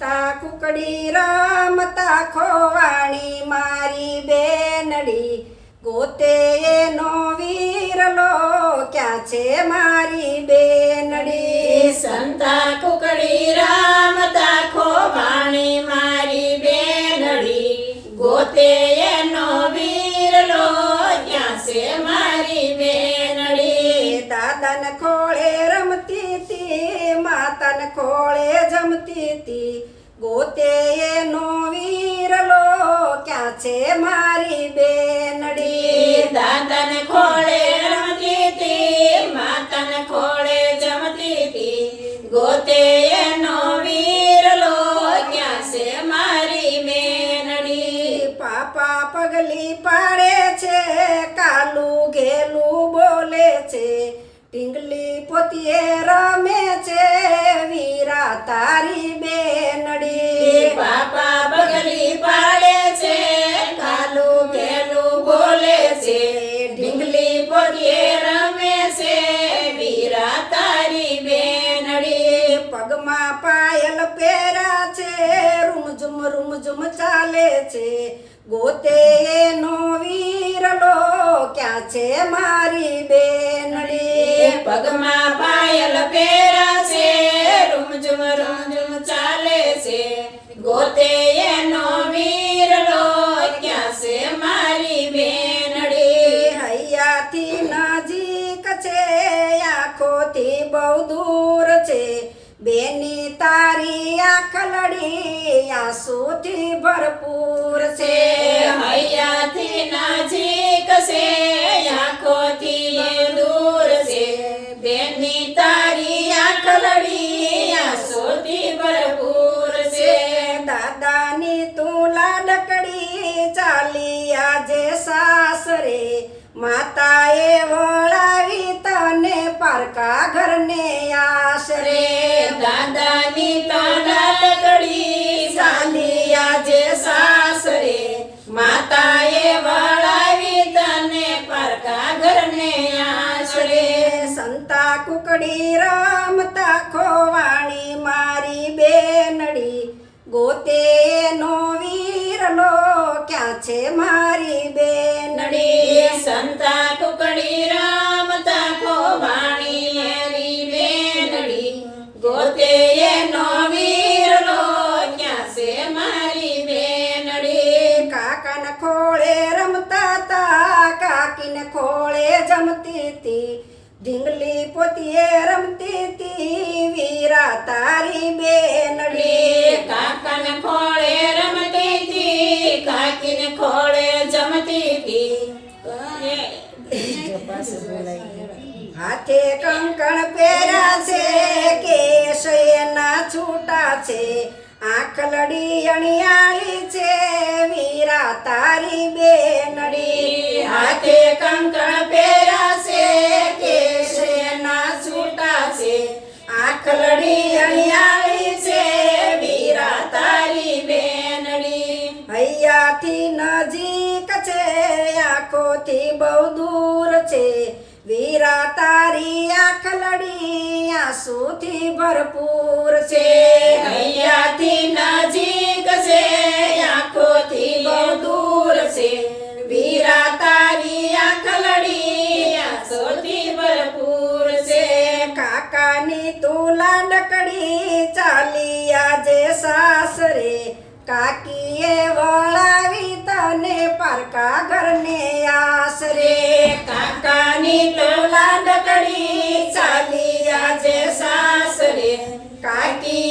તા કુકડી રમતા ખોવાણી મારી બેનડી. ગોતે એનો વીરલો ક્યાં છે મારી બેનડી. સંતા કુકડી રામતા ખોવાણી મારી બેનડી. ગોતે એનો વીરલો ક્યાં છે મારી બેનડી. દાદાને ખોળે રમતી માતાને ખોળે જમતી તી. ગોતે એનો વીરલો ક્યાં છે મારી બેનડી? દાદાને ખોળે રમતી હતી માતાને ખોળે જમતી હતી ગોતે એનો વીરલો ક્યાં છે મારી બેનડી? પાપા પગલી પાડે છે કાલું ઘેલું બોલે છે. ટીંગલી પોતીએ રમે છે તારી બેનડી. બાપા બગલી પાડે છે કાલું ઘેલું બોલે છે ઢીંગલી પગે રમે છે વીરા તારી બેનડી. પગમાં પાયલ છે રૂમઝુમ રૂમઝુમ ચાલે છે. ગોતે નો વીરલો ક્યાં છે મારી બેનડી? પગમાં પાયલ પેરા છે. રૂમઝુમ રૂમઝુમ ચાલે છે. ગોતે નો વીરલો ક્યાં છે મારી બેનડી? હૈયાથી નજીક છે આંખોથી બહુ દૂર છે. બેની તારી આખલડી આંસુથી ભરપૂર છે. હૈયાથી નજીક છે આંખોથી દૂર છે. બેની તારી આંખલડી આંસુથી ભરપૂર છે. દાદાની તું લાડકડી ચાલી આજે સાસરે માતાએ વળાવી તને પારકા ઘરને આશરે દાદાની તકડી ચાલી આજે સાસરે માતાએ વળાવી તને પારકા ઘરને આશરે સંતા કુકડી રમતા ખોવાણી મારી બેનડી. ગોતે નો વીરલો ક્યાં છે નડી સંતા કુકડી રામતા ખોવાણી મેરી બેનડી. ગોતે એનો વીરલો ક્યાં ક્યાસે મારી બેનડી? કાકાન ખોળે રમતા તા, કાકીને ખોળે જમતી તી. ઢીંગલી પોતીએ રમતી તી, વીરા તારી બેનડી. હતી હાથે કંકણ પહેર્યા છે કેશ એના છૂટા છે, આંખ લડી અણિયાળી છે, વીરા તારી બેનડી. હાથે કંકણ પહેર્યા છે કેશ એના છૂટા છે, આંખ લડી અણિયાળી છે, વીરા તારી બેનડી. હૈયાથી નજીક છે આંખોથી બહુ દૂર છે. વીરા તારી આંખ લડી આંસુથી ભરપૂર છે. અહીંયાથી નજીક છે આંખોથી બહુ દૂર છે. વીરા તારી આંખ લડી આંસુથી ભરપૂર છે. કાકાની તુલા લાડકડી ચાલી આજે સાસરે. કાકીએ વળાવી ને પારકા ઘરને આશરે કાકાની ટોલા ડકડી ચાલી આજે સાસરે કાકી